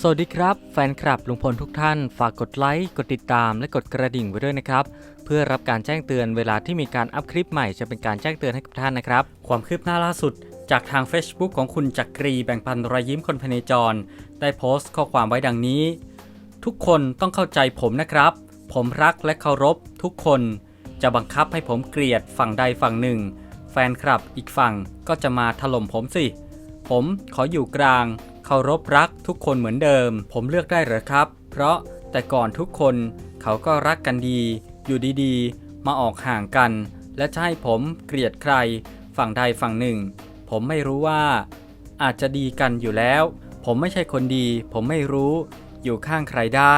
สวัสดีครับ แฟนคลับลุงพลทุกท่าน ฝากกดไลค์กดติดตามและกดกระดิ่งไว้ด้วยนะครับ เพื่อรับการแจ้งเตือนเวลาที่มีการอัพคลิปใหม่จะเป็นการแจ้งเตือนให้กับท่านนะครับ ความคืบหน้าล่าสุด จากทาง Facebook ของคุณจักรีแบ่งปันรอยยิ้มคนพเนจร ได้โพสต์ข้อความไว้ดังนี้ ทุกคนต้องเข้าใจผมนะครับ ผมรักและเคารพทุกคน จะบังคับให้ผมเกลียดฝั่งใดฝั่งหนึ่ง แฟนคลับอีกฝั่งก็จะมาถล่มผมสิ ผมขออยู่กลาง เคารพรักทุกคนเหมือนเดิม ผมเลือกได้หรอครับ เพราะแต่ก่อนทุกคนเขาก็รักกันดี อยู่ดีๆ มาออกห่างกัน และจะให้ผมเกลียดใคร ฝั่งใดฝั่งหนึ่ง ผมไม่รู้ว่า อาจจะดีกันอยู่แล้ว ผมไม่ใช่คนดี ผมไม่รู้อยู่ข้างใครได้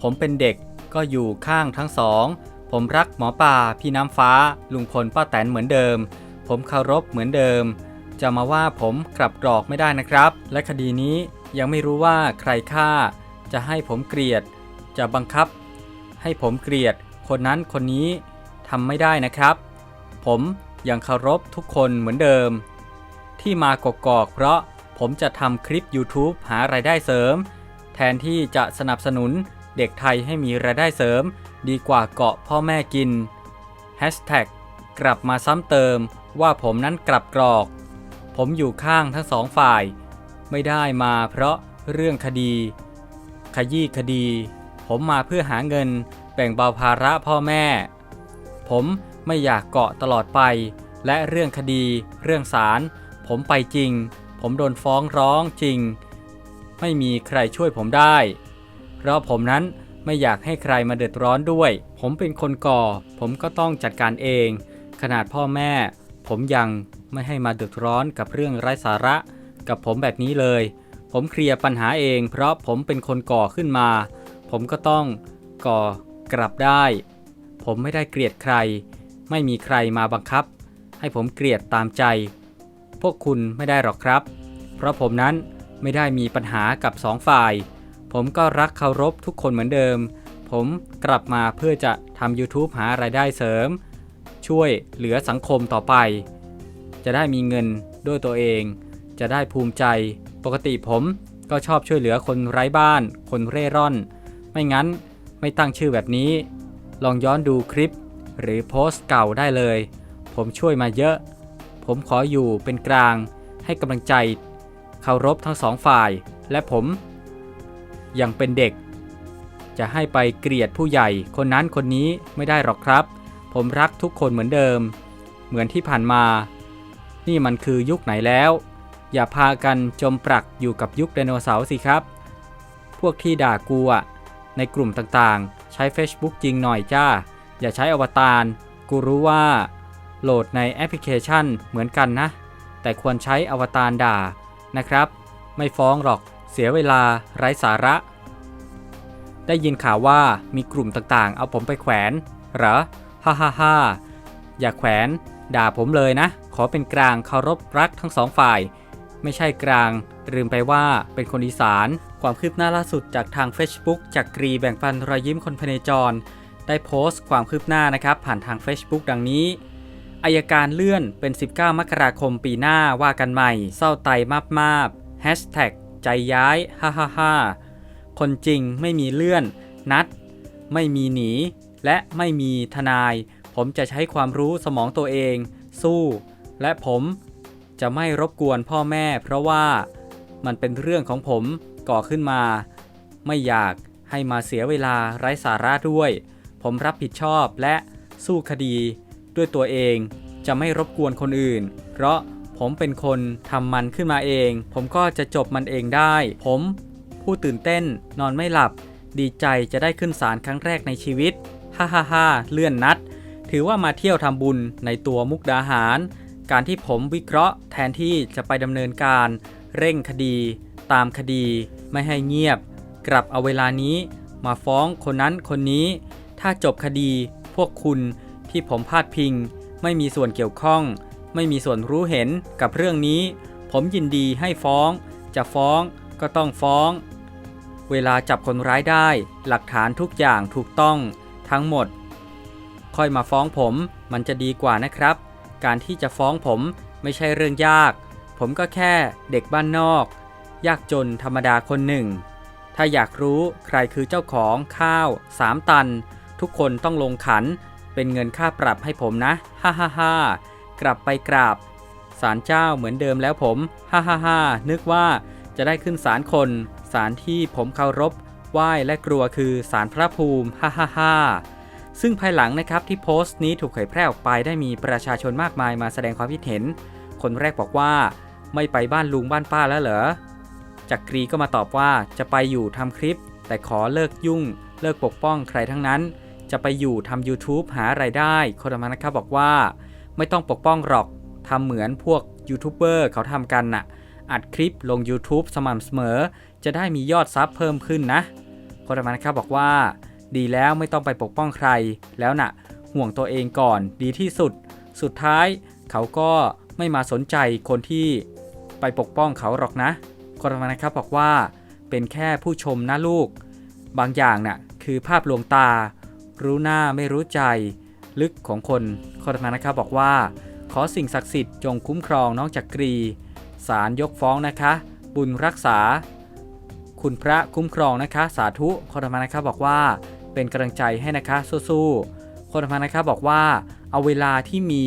ผมเป็นเด็กก็อยู่ข้างทั้งสอง ผมรักหมอป่าพี่น้ำฟ้า ลุงพลป้าแตนเหมือนเดิม ผมเคารพเหมือนเดิม จะมาว่าผมกลับกรอกไม่ได้นะครับ และคดีนี้ยังไม่รู้ว่าใครฆ่า จะให้ผมเกลียด จะบังคับ ให้ผมเกลียด คนนั้นคนนี้ทำไม่ได้นะครับ ผมยังเคารพทุกคนเหมือนเดิม ที่มากกอกเพราะผมจะทำคลิป YouTube หารายได้เสริม แทนที่จะสนับสนุนเด็กไทยให้มีรายได้เสริม ดีกว่าเกาะพ่อแม่กิน Hashtag กลับมาซ้ำเติมว่าผมนั้นกลับกรอก ผมอยู่ข้างทั้งสองฝ่าย ไม่ได้มาเพราะเรื่องคดี ขยี้คดี ผมมาเพื่อหาเงินแบ่งเบาภาระพ่อแม่ ผมไม่อยากเกาะตลอดไป และเรื่องคดี เรื่องศาลผมไปจริง ผมโดนฟ้องร้องจริง ไม่มีใครช่วยผมได้ เพราะผมนั้นไม่อยากให้ใครมาเดือดร้อนด้วย ผมเป็นคนก่อ ผมก็ต้องจัดการเอง ขนาดพ่อแม่ ผมยังไม่ให้มาเดือดร้อนกับเรื่องไร้สาระ กับผมแบบนี้เลย ผมเคลียร์ปัญหาเอง เพราะผมเป็นคนก่อขึ้นมา ผมก็ต้องก่อกลับได้ ผมไม่ได้เกลียดใคร ไม่มีใครมาบังคับ ให้ผมเกลียดตามใจ พวกคุณไม่ได้หรอกครับ เพราะผมนั้นไม่ได้มีปัญหากับสองฝ่าย ผมก็รักเคารพทุกคนเหมือนเดิม ผมกลับมาเพื่อจะทำ YouTube หารายได้เสริม ช่วยเหลือสังคมต่อไป จะได้มีเงินด้วยตัวเอง จะได้ภูมิใจ ปกติผมก็ชอบช่วยเหลือคนไร้บ้าน คนเร่ร่อน ไม่งั้นไม่ตั้งชื่อแบบนี้ ลองย้อนดูคลิป หรือโพสต์เก่าได้เลย ผมช่วยมาเยอะ ผมขออยู่เป็นกลาง ให้กำลังใจเคารพทั้งสองฝ่าย และผมยังเป็นเด็ก จะให้ไปเกลียดผู้ใหญ่คนนั้นคนนี้ไม่ได้หรอกครับ ผมรักทุกคนเหมือนเดิม เหมือนที่ผ่านมา นี่มันคือยุคไหนแล้ว อย่าพากันจมปลักอยู่กับยุคไดโนเสาร์สิครับ พวกที่ด่ากูอะในกลุ่มต่างๆ ใช้ Facebook จริงหน่อยจ้า อย่าใช้อวตาร กูรู้ว่าโหลดในแอปพลิเคชันเหมือนกันนะ แต่ควรใช้อวตารด่านะครับ ไม่ฟ้องหรอก เสียเวลาไร้สาระ ได้ยินข่าวว่ามีกลุ่มต่างๆ เอาผมไปแขวน เหรอ ฮ่าฮ่าฮ่าอย่าแขวนด่าผมเลยนะ ขอเป็นกลางเคารพรักทั้งสองฝ่าย ไม่ใช่กลาง ลืมไปว่าเป็นคนอีสาน ความคืบหน้าล่าสุดจากทาง Facebook จากกรีแบ่งปันรอยยิ้มคนพเนจร ได้โพสต์ความคืบหน้านะครับผ่านทาง Facebook ดังนี้อายการเลื่อนเป็น 19 มกราคมปีหน้าว่ากันใหม่ เศร้าไตมาบมาบแฮชแท็กใจย้ายฮ่าฮ่าฮ่าคนจริงไม่มีเลื่อน นัด ไม่มีหนี และไม่มีทนาย ผมจะใช้ความรู้สมองตัวเอง สู้ และผมจะไม่รบกวนพ่อแม่ เพราะว่ามันเป็นเรื่องของผมก่อขึ้นมา ไม่อยากให้มาเสียเวลาไร้สาระด้วย ผมรับผิดชอบและสู้คดี ด้วยตัวเองจะไม่รบกวนคนอื่น เพราะผมเป็นคนทำมันขึ้นมาเอง ผมก็จะจบมันเองได้ ผมผู้ตื่นเต้นนอนไม่หลับ ดีใจจะได้ขึ้นศาลครั้งแรกในชีวิต ฮ่าฮ่าฮ่าเลื่อนนัด ถือว่ามาเที่ยวทำบุญในตัวมุกดาหาร การที่ผมวิเคราะห์แทนที่จะไปดำเนินการ เร่งคดี ตามคดี ไม่ให้เงียบ กลับเอาเวลานี้มาฟ้องคนนั้นคนนี้ ถ้าจบคดีพวกคุณที่ผมพาดพิง ไม่มีส่วนเกี่ยวข้อง ไม่มีส่วนรู้เห็นกับเรื่องนี้ ผมยินดีให้ฟ้อง จะฟ้องก็ต้องฟ้อง เวลาจับคนร้ายได้ หลักฐานทุกอย่างถูกต้อง ทั้งหมด ค่อยมาฟ้องผมมันจะดีกว่านะครับ การที่จะฟ้องผมไม่ใช่เรื่องยาก ผมก็แค่เด็กบ้านนอก ยากจนธรรมดาคนหนึ่ง ถ้าอยากรู้ใครคือเจ้าของข้าว3ตัน ทุกคนต้องลงขัน เป็นเงินค่าปรับให้ผมนะ ฮ่าฮ่าฮ่ากลับไปกราบศาลเจ้าเหมือนเดิมแล้วผม ฮ่าฮ่าฮ่านึกว่าจะได้ขึ้นศาลคนศาลที่ผมเคารพ ไหว้และกลัวคือศาลพระภูมิฮ่าฮ่าฮ่าซึ่งภายหลังนะครับที่โพสต์นี้ถูกเผยแพร่ออกไปได้มีประชาชนมากมายมาแสดงความคิดเห็น คนแรกบอกว่า ไม่ไปบ้านลุงบ้านป้าแล้วเหรอจักรีก็มาตอบว่าจะไปอยู่ทำคลิป แต่ขอเลิกยุ่ง เลิกปกป้องใครทั้งนั้น จะไปอยู่ทำ YouTube หาไรายได้ คนธรรมนะครับบอกว่า ไม่ต้องปกป้องหรอกทำเหมือนพวกยูทูบเบอร์เขาทำกันน่ะอัดคลิปลง YouTube สม่ำเสมอ จะได้มียอดซับเพิ่มขึ้นนะ คนธรรมนะครับบอกว่า ดีแล้วไม่ต้องไปปกป้องใคร แล้วน่ะ ห่วงตัวเองก่อนดีที่สุด สุดท้ายเขาก็ไม่มาสนใจคนที่ไปปกป้องเขาหรอกนะคนธรรมนะครับบอกว่า เป็นแค่ผู้ชมนะลูก บางอย่างน่ะคือภาพลวงตา รู้หน้าไม่รู้ใจ ลึกของคนคนธรรมนะครับบอกว่า ขอสิ่งศักดิ์สิทธิ์จงคุ้มครองน้องจักรีศาลยกฟ้องนะคะ บุญรักษา คุณพระคุ้มครองนะคะ สาธุคนธรรมนะครับบอกว่า เป็นกำลังใจให้นะคะสู้ๆคนธรรมนะครับบอกว่า เอาเวลาที่มี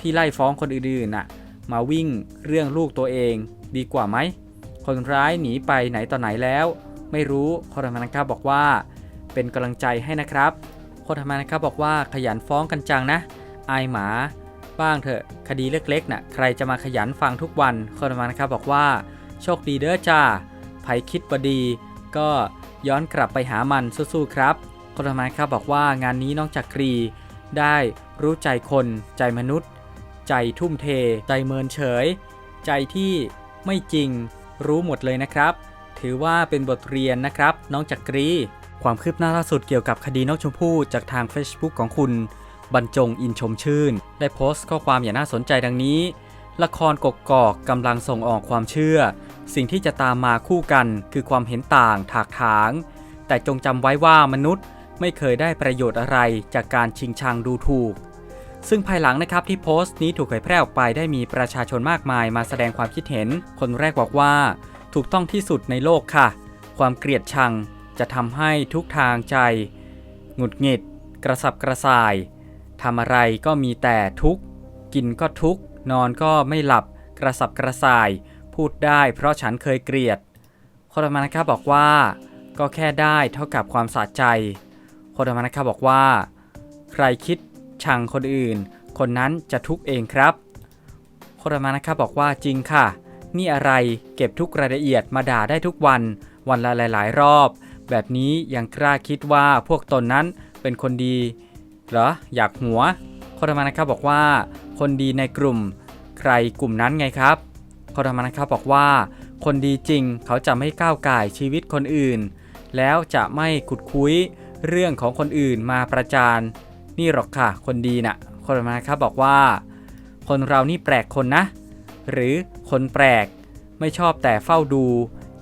ที่ไล่ฟ้องคนอื่นๆน่ะมาวิ่งเรื่องลูกตัวเองดีกว่าไหม คนร้ายหนีไปไหนต่อไหนแล้ว ไม่รู้คนธรรมนะครับบอกว่า เป็นกำลังใจให้นะครับคนธรรมนะครับบอกว่าขยันฟ้องกันจังนะ อายหมาบ้างเถอะคดีเล็กๆน่ะใครจะมาขยันฟังทุกวันคนธรรมนะครับบอกว่า โชคดีเด้อจ้า ไผคิดบดี ก็ย้อนกลับไปหามันสู้ๆครับคนธรรมนครับบอกว่างานนี้น้องจักรี ได้รู้ใจคน ใจมนุษย์ ใจทุ่มเท ใจเมินเฉย ใจที่ไม่จริงรู้หมดเลยนะครับ ถือว่าเป็นบทเรียนนะครับน้องจักรี ความคืบหน้าล่าสุดเกี่ยวกับคดีน้องชมพู่จากทาง Facebook ของคุณ บรรจงอินชมชื่น ได้โพสต์ข้อความอย่างน่าสนใจดังนี้ ละครกกอกกำลังส่งออกความเชื่อ สิ่งที่จะตามมาคู่กันคือความเห็นต่างถากถาง แต่จงจำไว้ว่ามนุษย์ไม่เคยได้ประโยชน์อะไรจากการชิงชังดูถูก ซึ่งภายหลังนะครับที่โพสต์นี้ถูกเผยแพร่ออกไปได้มีประชาชนมากมายมาแสดงความคิดเห็น คนแรกบอกว่า ถูกต้องที่สุดในโลกค่ะ ความเกลียดชังจะทำให้ทุกทางใจ หงุดหงิด กระสับกระส่ายทำอะไรก็มีแต่ทุกข์ กินก็ทุกข์ นอนก็ไม่หลับ กระสับกระส่าย พูดได้เพราะฉันเคยเกลียด โคนธรรมนะครับบอกว่า ก็แค่ได้เท่ากับความสะใจ โคนธรรมนะครับบอกว่า ใครคิดชังคนอื่น คนนั้นจะทุกข์เองครับ โคนธรรมนะครับบอกว่าจริงค่ะ นี่อะไรเก็บทุกรายละเอียดมาด่าได้ทุกวัน วันละหลาย ๆ รอบ แบบนี้ยังกล้าคิดว่าพวกตนนั้นเป็นคนดีเหรออยากหัวโคนธรรมนะครับบอกว่า คนดีในกลุ่ม ใครกลุ่มนั้นไงครับ คนธรรมนะครับบอกว่า คนดีจริงเขาจะไม่ก้าวไก่ชีวิตคนอื่น แล้วจะไม่ขุดคุยเรื่องของคนอื่นมาประจานนี่หรอกค่ะ คนดีนะ่ะคนธรรมนะครับบอกว่า คนเรานี่แปลกคนนะ หรือคนแปลก ไม่ชอบแต่เฝ้าดู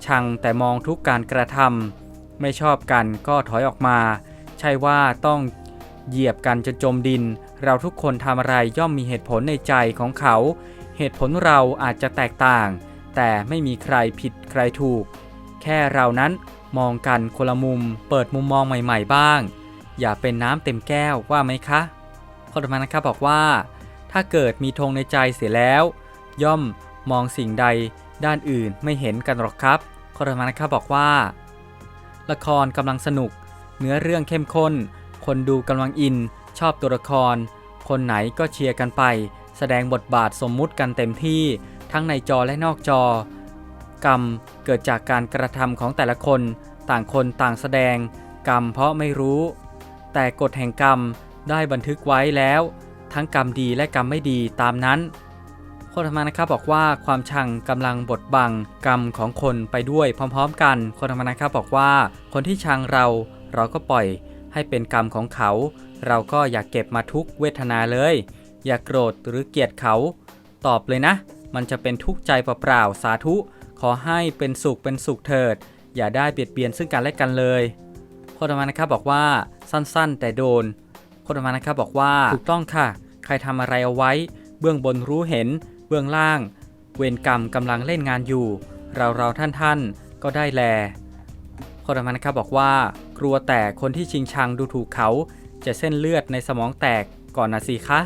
ชังแต่มองทุกการกระทำไม่ชอบกันก็ถอยออกมา ใช่ว่าต้องเหยียบกันจนจมดิน เราทุกคนทำอะไรย่อมมีเหตุผลในใจของเขา เหตุผลเราอาจจะแตกต่าง แต่ไม่มีใครผิดใครถูก แค่เรานั้นมองกันคนละมุม เปิดมุมมองใหม่ ๆ บ้าง อย่าเป็นน้ำเต็มแก้วว่าไหมคะคนธรรมนะครับบอกว่า ถ้าเกิดมีธงในใจเสียแล้ว ย่อมมองสิ่งใดด้านอื่นไม่เห็นกันหรอกครับคนธรรมนะครับบอกว่า ละครกำลังสนุก เนื้อเรื่องเข้มข้น คนดูกำลังอิน ชอบตัวละคร คนไหนก็เชียร์กันไป แสดงบทบาทสมมุติกันเต็มที่ทั้งในจอและนอกจอ กรรมเกิดจากการกระทำของแต่ละคน ต่างคนต่างแสดง กรรมเพราะไม่รู้ แต่กฎแห่งกรรมได้บันทึกไว้แล้ว ทั้งกรรมดีและกรรมไม่ดีตามนั้นโคธรรมานะครับบอกว่าความชังกำลังบดบังกรรมของคนไปด้วยพร้อมๆ กันโคธรรมานะครับบอกว่า คนที่ชังเราเราก็ปล่อยให้เป็นกรรมของเขา เราก็อย่าเก็บมาทุกเวทนาเลย อย่าโกรธหรือเกลียดเขา ตอบเลยนะ มันจะเป็นทุกข์ใจเปล่าๆสาธุ ขอให้เป็นสุขเป็นสุขเถิด อย่าได้เบียดเบียนซึ่งกันและกันเลยโคธรรมานะครับบอกว่าสั้นๆ แต่โดนโคธรรมานะครับบอกว่าถูกต้องค่ะ ใครทำอะไรเอาไว้ เบื้องบนรู้เห็น เบื้องล่าง เวรกรรมกำลังเล่นงานอยู่ เราเราท่านท่านๆก็ได้แลคนต่อมานะครับบอกว่า กลัวแต่คนที่ชิงชังดูถูกเขา จะเส้นเลือดในสมองแตกก่อนนะสิคะ